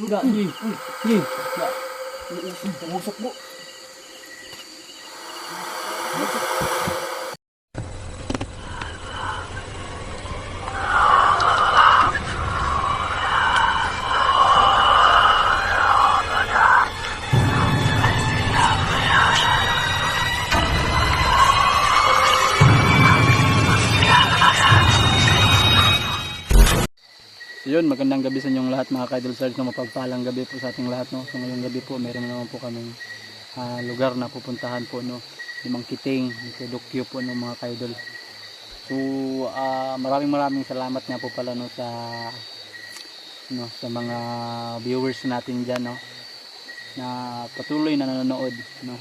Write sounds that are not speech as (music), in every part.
Enggak, Ji. Ji. Enggak. Musuk, Bu. Yun, magandang gabi sa inyong lahat mga ka-idol search na mapagpalang gabi po sa ating lahat no. So ngayong gabi po meron naman po kaming ah, lugar na pupuntahan po no. Limang Kiting, kay Dokyo po no mga ka-idol. So ah, maraming maraming salamat nga po pala no sa no sa mga viewers natin diyan no na patuloy na nanonood no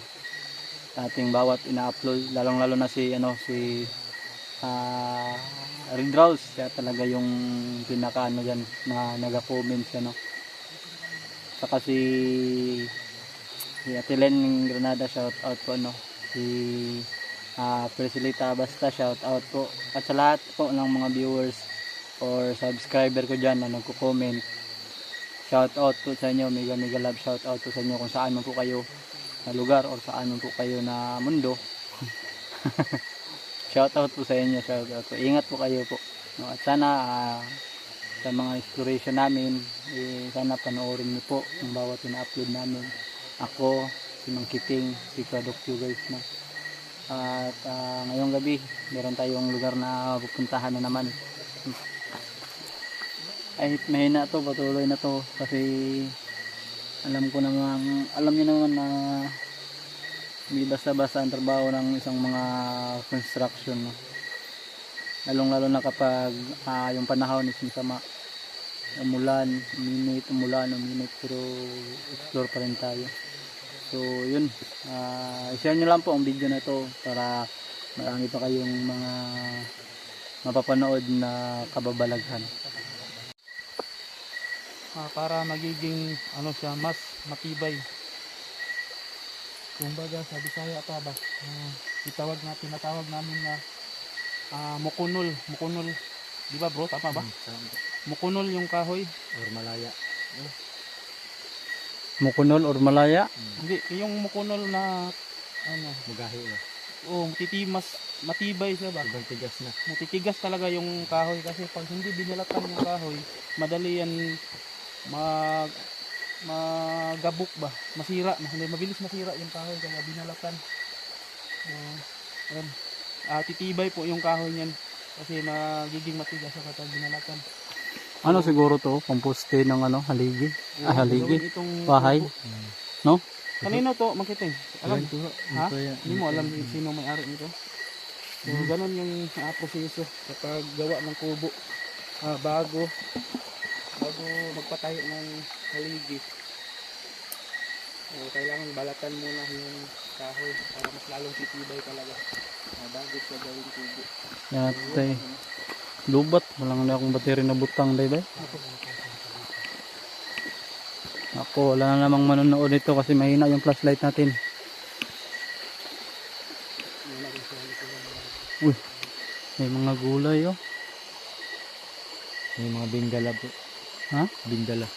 ating bawat ina-upload lalong lalo na si ano si ah Red Rose siya talaga yung pinaka ano dyan na naga-comment siya no? Saka si si Ate Len Granada shout out po no? Si ah Presilita basta shout out po. At sa lahat po ng mga viewers or subscriber ko dyan na nagko-comment shout out po sa inyo. Mega mega love shout out po sa inyo kung saan man po kayo na lugar or saan man po kayo na mundo (laughs) shout out po sa inyo shout out po. Ingat po kayo po. No, at sana ah, sa mga inspiration namin eh, sana panoorin niyo po ang bawat ina-upload namin. Ako si Mang Kiting si Kadokyo guys no? At ah, ngayong gabi meron tayong lugar na pupuntahan na naman. Ay mahina to patuloy na to. Kasi alam ko naman alam niyo naman na hindi basta-basta ang trabaho ng isang mga construction no? lalong lalo na kapag ah, yung panahon is masama umulan, uminit, umulan, uminit pero explore pa rin tayo so yun ah, i-share nyo lang po ang video na to para marami pa kayong mga mapapanood na kababalaghan Ah, para magiging ano siya mas matibay. Kumbaga sa Bisaya pa ba? Ah, itawag na tinatawag namin na ah, mukunol, mukunol. Di ba bro? Tama ba? Mukunol yung kahoy. or malaya mukunol or malaya Hindi, yung mukunol na ano, mugahi na oh, titimas, matibay siya ba? ibang tigas na Matitigas talaga yung kahoy kasi pag hindi binalatan yung kahoy, madali yan mag magabok ba? Masira, hindi mabilis masira yung kahoy kaya binalatan. Uh. Ah, titibay po yung kahoy niyan kasi magiging matigas siya kapag binalatan. ano siguro to pamposte ng ano haligi ah haligi itong bahay no Kanino to, makiting? Alam, ha? Ito yan. Hindi mo alam sino may-ari nito. So, ganun yung ah, proseso kapag gawa ng kubo ah, bago bago magpatayo ng haligi. So, kailangan balatan muna yung kahoy para mas lalong titibay talaga. Ah, bago siya gawin kubo. yan tay lubat. Walang na akong battery na butang day bay ako wala na namang manonood nito kasi mahina yung flashlight natin. Uy may mga gulay oh. May mga bingala po ha bingala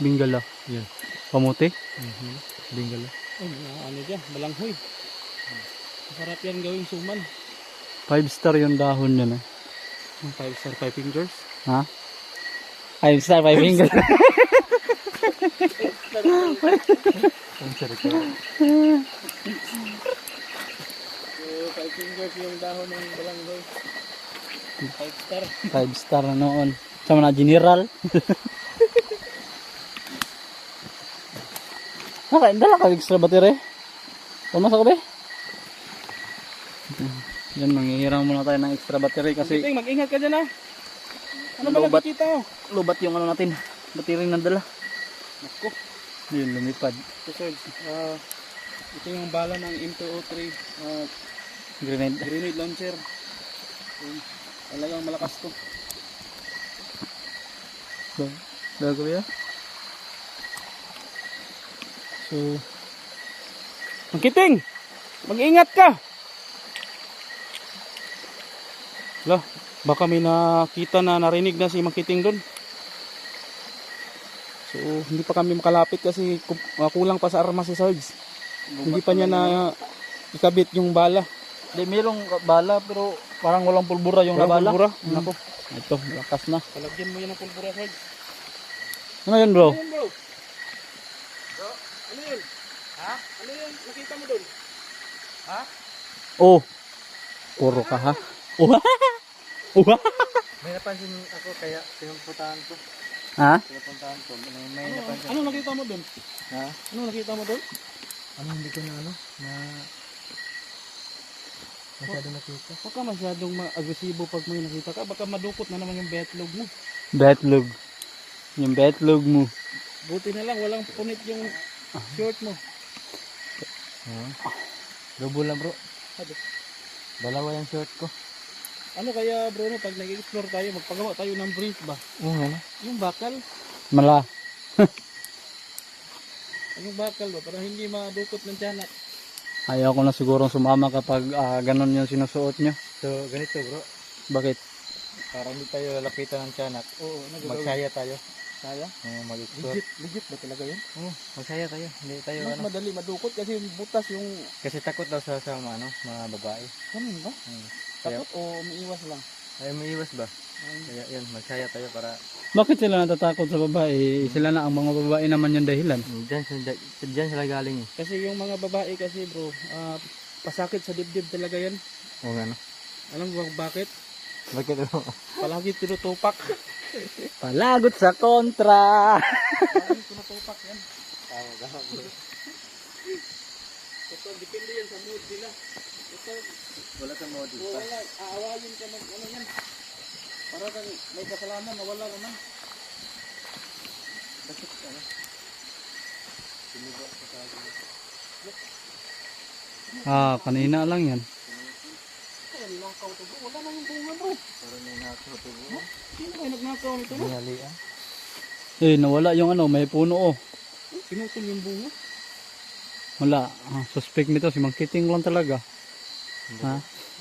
bingala Yan. kamote Mhm. bingala mga ano dyan, balanghoy. Masarap yan gawing suman. 5 star yung dahon yan eh. 5 star 5 fingers. ha 5 star 5 finger (laughs) ang sarap 5 fingers yung dahon ng balanghoy. 5 star. 5 star na noon sama na general Naka, dala ka extra battery. Pumasok ka ba? Yan, manghihiram muna tayo ng extra battery kasi Ting, mag-ingat ka dyan ha. Ano ba Lobat. nakikita mo? lubat yung ano natin. Battery na dala. Naku. Yun, lumipad. So, sir, ah, ito yung bala ng M203 uh, Grenade. grenade launcher. Yun. Talagang malakas to. Bago ba So, ang kiting! Mag-ingat ka! Lo, baka may nakita na narinig na si Makiting doon. So, hindi pa kami makalapit kasi ah, kulang pa sa armas si Sarge. Hindi pa niya na ikabit yung bala. Di, mayroong bala pero parang walang pulbura yung Walang bala. pulbura. Mm. Nako. Ito, lakas na. Palagyan mo yan ng pulbura, Sarge. Ano yan bro? Ano bro? Bro, ano yun? Ha? Ano yun? Nakita mo doon? Ha? Oh. Puro ka ha? Oh. (laughs) oh. May napansin ako kaya pinupuntahan ko. ha? Pinupuntahan ko. May, may Ano, napansin. ano nakita mo doon? Ha? Ano nakita mo doon? Ano hindi ko na ano? Na... Masyado nakita. Huwag ka masyadong ma-agresibo pag may nakita ka. Baka madukot na naman yung betlog mo. Betlog. Yung betlog mo. Buti na lang, walang punit yung short mo. Ha? Double lang bro. Sabi. Dalawa yung short ko. Ano kaya Bruno, pag nag-explore tayo, magpagawa tayo ng brief ba? Oo nga no? Yung bakal, Mala. (laughs) yung bakal ba, para hindi madukot ng tiyanak. Ayaw ko na sigurong sumama kapag ah, ganun yung sinusuot nyo. So ganito bro. Bakit? Para hindi tayo lapitan ng tiyanak. Oo, nagagawin. Magsaya tayo. Saya? Oo, mag-explore. Legit, legit ba talaga yun? Oo, magsaya tayo. Hindi tayo Mas ano. madali madukot kasi yung butas yung, Kasi takot daw sa, sa mga, ano, mga babae. ganun ba? Hmm. Kaya, Takot o umiiwas lang? Ay may iwas ba? Kaya yun, magsaya tayo para Bakit sila natatakot sa babae? Sila na ang mga babae naman yung dahilan. Diyan, sila- diyan sila galing eh. Kasi yung mga babae kasi bro, ah, pasakit sa dibdib talaga yan. Oo nga no. Alam mo ba bakit? Bakit ano? Palagi tinutupak. Palagot sa kontra! Palagi tinutupak yan. Tama, tama bro. Ito, depende yan sa mood nila. Ito, Wala sa model o wala, aawayin ka mag ano yan. Para kang may kasalanan, nawala naman. Bakit ano? Ah, kanina lang yan. Nilakaw to bro, wala na yung bunga bro. Parang may nakatuto bro. Sino kayo nagnakaw nito no? Binalian. Eh, nawala yung ano, may puno oh. Pinutol yung bunga. Wala. Ah, suspect nito si Mang Kiting lang talaga. Ha?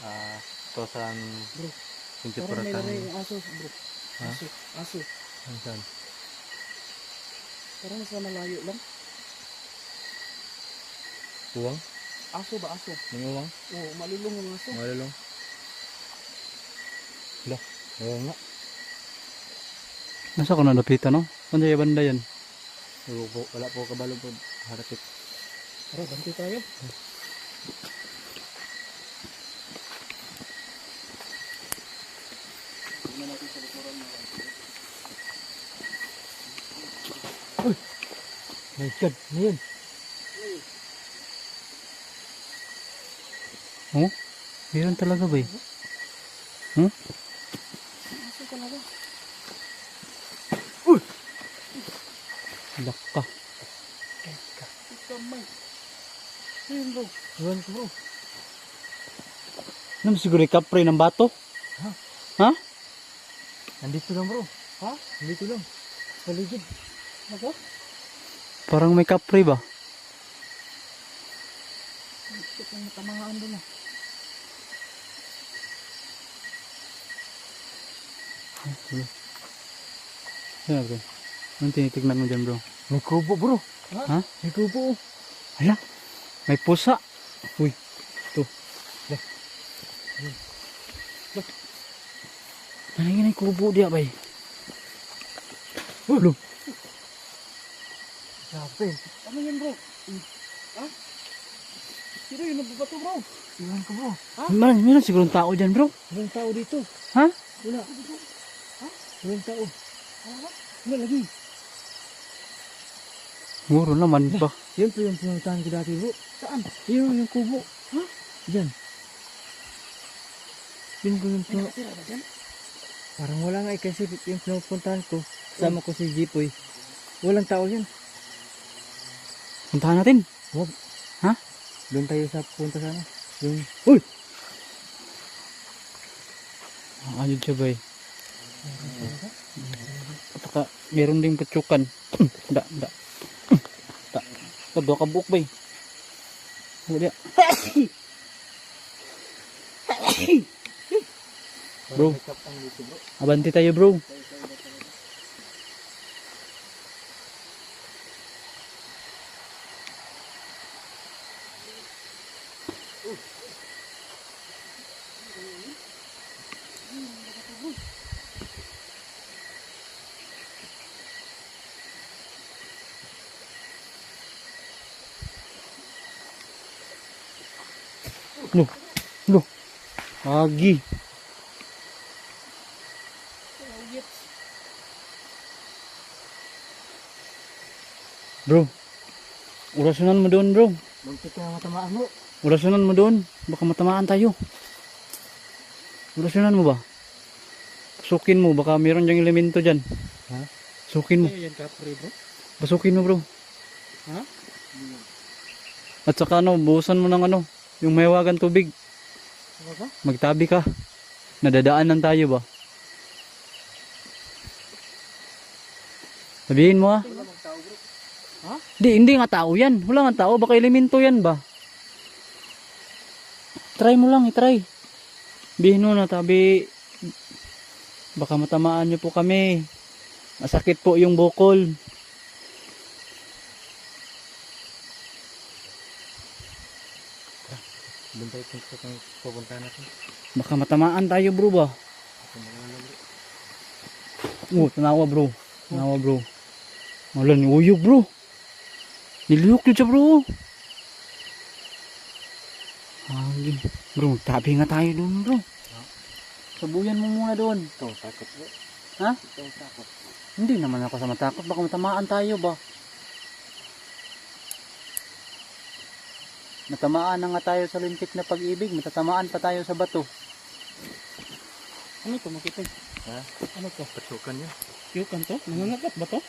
Ah, tosan. Bro, Kunti Parang may peratan. lari yung aso bro. Ha? Aso, aso. Saan? Parang nasa malayo lang. Uwang? Aso ba aso? May uwang? Oo, malulong yung aso. Malulong. Hala, oo nga. Nasa ko nalapitan no? Ano yung banda yan? Wala po, wala po kabalo po. Harapit. Tara, banti tayo. My God, ano yun? Oh? Meron talaga ba eh? Aso talaga. Laka. Kamay. Ayun bro. Iwan ko bro. Ano siguro yung kapre ng bato? Nandito lang bro. Ha? Nandito lang. Paligid. Ako? Parang may kapre ba? Matamangaan doon ah. Ano bro? Anong tinitignan mo dyan bro? May kubo bro. Ha? May kubo. oh. Hala, may pusa. Uy, ito. Ano yun yung kubo diya bay? Ulo. Sabi. Ano yan bro? Ha? Sino yun nagbabato bro? Iwan ko bro. Man, meron siguro tao dyan bro. Walang tao dito. Ha? Wala. Ha? Walang tao. Wala lagi. Muro naman pa. Yan po yung pinuntahan ko dati bro. Saan? Yun yung kubo. Ha? Diyan. Yun po yung? Parang wala nga eh kasi yung pinupuntahan ko. Kasama ko si Jipoy. Walang tao yan. Puntahan natin. Wag. Ha? Doon tayo sa punta sana. Yung... Uy! Ayun siya bay. Taka, meron ding patsukan. da, da. Da. Kadwa ka buok bay. Wala. Bro. Abanti tayo bro. Lo, lo. Agi. Bro. Orasyonan mo doon, bro. Muntik ka matamaan bro. Orasyonan mo doon. Baka matamaan tayo. Orasyonan mo ba? Sukin mo. Baka mayroon diyang elemento dyan. Ha? Sukin mo. Ay, yan kapre bro. Pasukin mo, bro. Ha? At saka ano, buhusan mo ng ano, yung mahiwagan tubig. Ano ka? Magtabi ka. Nadadaanan tayo ba? Sabihin mo ah. Ha? Di, hindi nga tao yan. Wala nga tao. Baka elemento yan ba? Try mo lang, itry. Bihin mo na, tabi. Baka matamaan niyo po kami. Masakit po yung bukol. Doon tayo punta kung pupunta natin. Baka matamaan tayo bro ba? Oh, tanawa bro. Tanawa bro. Wala ni uyog bro. Niliyok yun siya bro. Ay, bro, tabi nga tayo doon bro. Sabuyan mo muna doon. Ikaw takot bro. Ha? Ikaw takot. Hindi naman ako sa matakot. Baka matamaan tayo ba? Natamaan na nga tayo sa lintik na pag-ibig. Matatamaan pa tayo sa bato. Ano to makita? Ha? Ano to? Pasukan yan. Yukan to? Nangangagat ba to?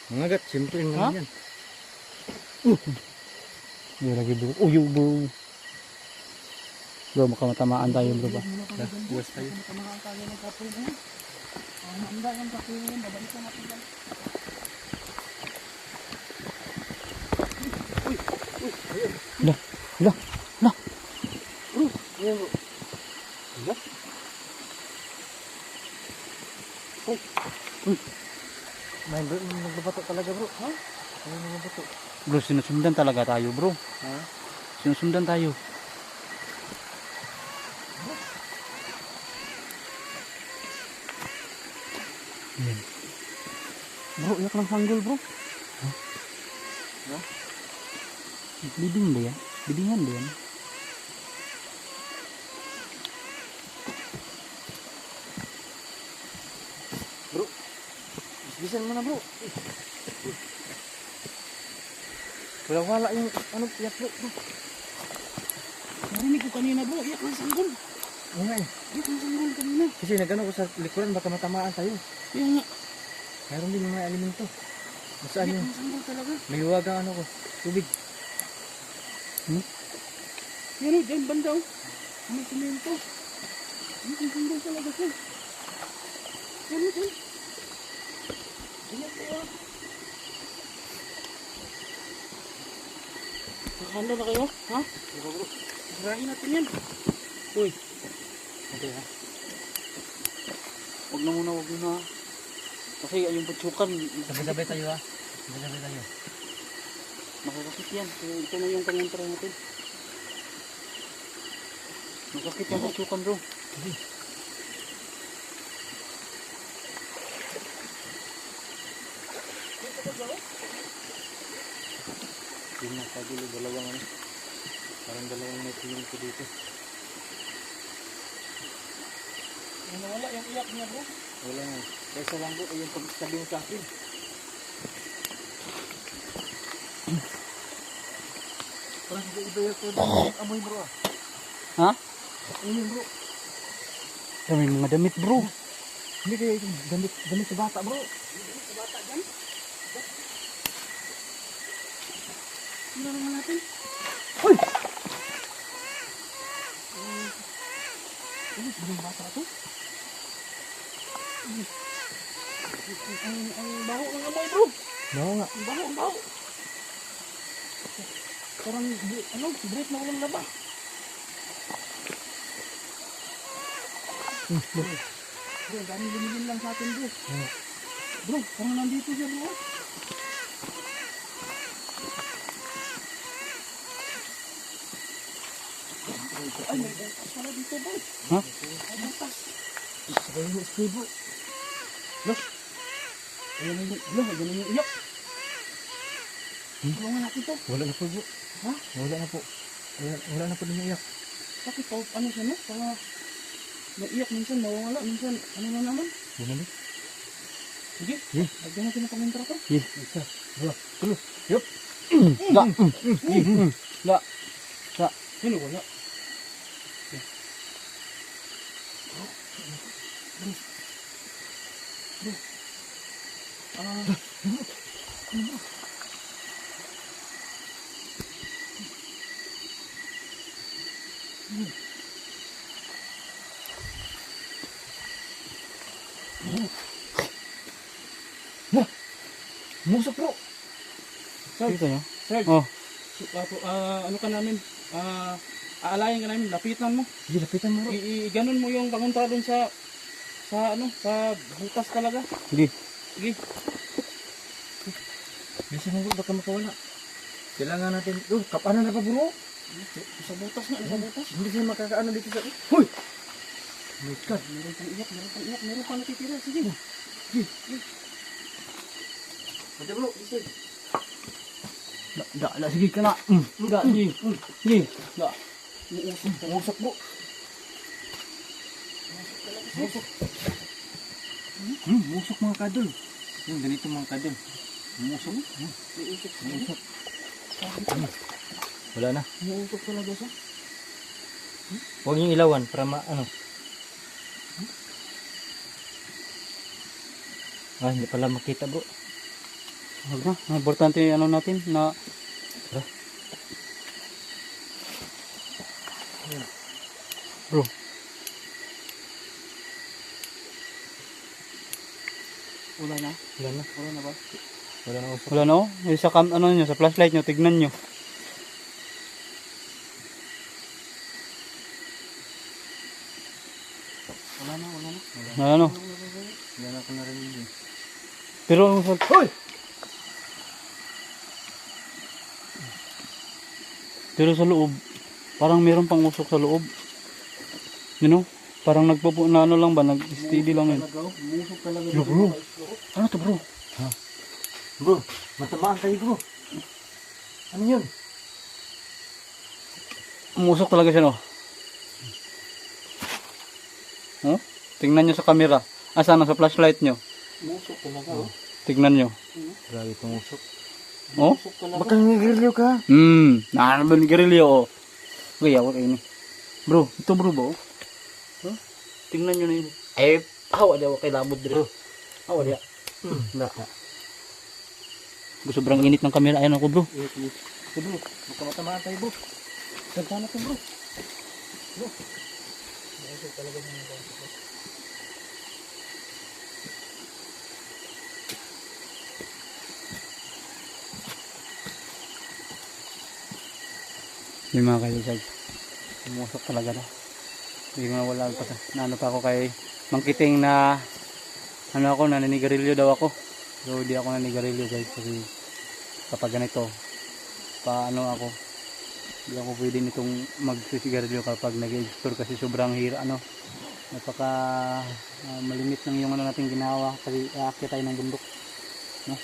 Siyempre Ha? naman yan. Hindi lagi bro. Uyo bro. Bro, baka matamaan tayo bro ba? Ha? Buwas tayo. Tamahan tayo ng na yan. Ang handa yung kapre na yan. Babalikan natin yan. Lah, lah, lah. Ayan bro. Wala? Oh. Uy. May bro, nagbabato talaga bro. Ha? May nagbabato. Bro, sinusundan talaga tayo bro. Ha? Sinusundan tayo. Yan. Bro, iyak ng sanggol bro. Ha? Ha? Bibing ba yan? Bibingan ba yan? Bisan mo na bro. Wala wala yung ano iyak bro. bro. Narinig ko kanina bro. Iyak ng sanggol. Oo nga eh. Iyak ng sanggol kanina. Kasi nagano ko sa likuran baka matamaan tayo. Kaya nga. Mayroon din mga elemento. Saan Iyak yun? May huwagang ano ko. Tubig. Yan o, dyan banda o. Ano simento? Iyak ng sanggol talaga siya. Yan o, dyan. Ingat kayo. Nakahanda na kayo? Ha? Sirahin natin yan. Uy. Okay ha. Huwag na muna, huwag muna. Kasi yung putsukan, Sabay-sabay tayo ha. Sabay-sabay tayo. Makakakit yan. So, ito na yung pangontra natin. Masakit yung putsukan bro. Yun na, kagulo, dalawang ano. Parang dalawang metro ko dito. Yung nawala yung iyak niya bro. Wala nga. Kaysa lang bro, yung pagsabi mo sa akin. Amoy bro ah. Ha? Ayun bro. Kami mga damit bro. Hindi kayo damit, damit sa bata bro. Ano naman natin? Uy! Ano, yung bata to? Ang, baho ng amoy bro. Oo nga. Baho, baho. Parang, ano, break na walang laba. Hmm, bro. Bro, dami lumilin lang sa atin bro. Oo. Bro, parang nandito siya bro. Ay, may butas pala dito, boy. Ha? May butas. Sabay mo spray bro. Loh. Ayan yung, loh, ayan yung iyak. Tulungan natin to. Wala na po bro. Ha? Wala na po. Wala, wala na po din yung iyak. Bakit pa, ano siya, no? Para naiyak minsan, mawawala, minsan, ano na naman? Bumalik. Sige, Yeah. lagyan natin ng pamintra to. Isa. Dua. Tulo. Yup. Da. Da. Da. Sino wala? Ah, Musok bro. Dito nyo. Sir, Oh. ah, po, ah, ano ka namin? Ah, aalayan ka namin, lapitan mo. Sige, lapitan mo bro. I, i ganun mo yung pangontra dun sa sa ano, sa butas talaga. Sige. Sige. Bisa mo bro, baka makawala. Kailangan natin. Oh, kapanan na pa bro. Sa butas na, sa butas. Hindi siya makakaano dito sa... Hoy! Oh my God. Meron pang iyak, meron pang iyak, meron pang natitira. Sige. Ate bro, isa. Da, da, da, sige ka na. Mm. Da, sige. Sige. Da. Uusok, Musok bro. uusok. Hmm, musok mga kadol. Yung ganito mga kadol. Musok. Uusok. Musok. Wala na. Uusok talaga siya. Huwag yung ilawan para ma... Ano? Ah, hindi pala makita bro. Huwag na. Ang Importante ano natin na Bro. Wala na. Wala na. Wala na ba? Wala na. Wala na oh. Yung sa cam, ano nyo, sa flashlight nyo, tignan nyo. Wala na, wala na. Na ano. Na ako narinig. Pero ano sa... Hoy! Pero sa loob, parang meron pang usok sa loob. You know? Parang nagpupo na ano lang ba, nag-steady lang yun. Talaga. Bro. Ano to bro? Ha? Bro, matamaan tayo bro. Ano yun? Umusok talaga siya no. Oh? Tingnan nyo sa camera. Asa na sa flashlight nyo? Umusok talaga, oh. Tingnan nyo. Grabe itong usok. Oh? Talaga. Baka nangigrilyo ka. Hmm, nakakabal ni Garilio oh. Uy, awak ini. Bro, ito bro ba? oh? Huh? Tingnan nyo na yun. Ay, awa ako kay labod dire. Awa di. Na. Bro, sobrang init ng camera. Ayan ako bro. Ito bro, baka matamaan tayo bro. Ganda na to, bro. Yung mga kailusag. Umusok talaga na. Hindi mo nawala pa. Naano pa ako kay Mangkiting na ano ako, naninigarilyo daw ako. So, hindi ako naninigarilyo guys kasi kapag ganito, paano ako, hindi ako pwede nitong magsisigarilyo kapag nag-explore kasi sobrang hira, ano, napaka ah, malimit ng yung ano natin ginawa kasi aakyat tayo ng bundok. No?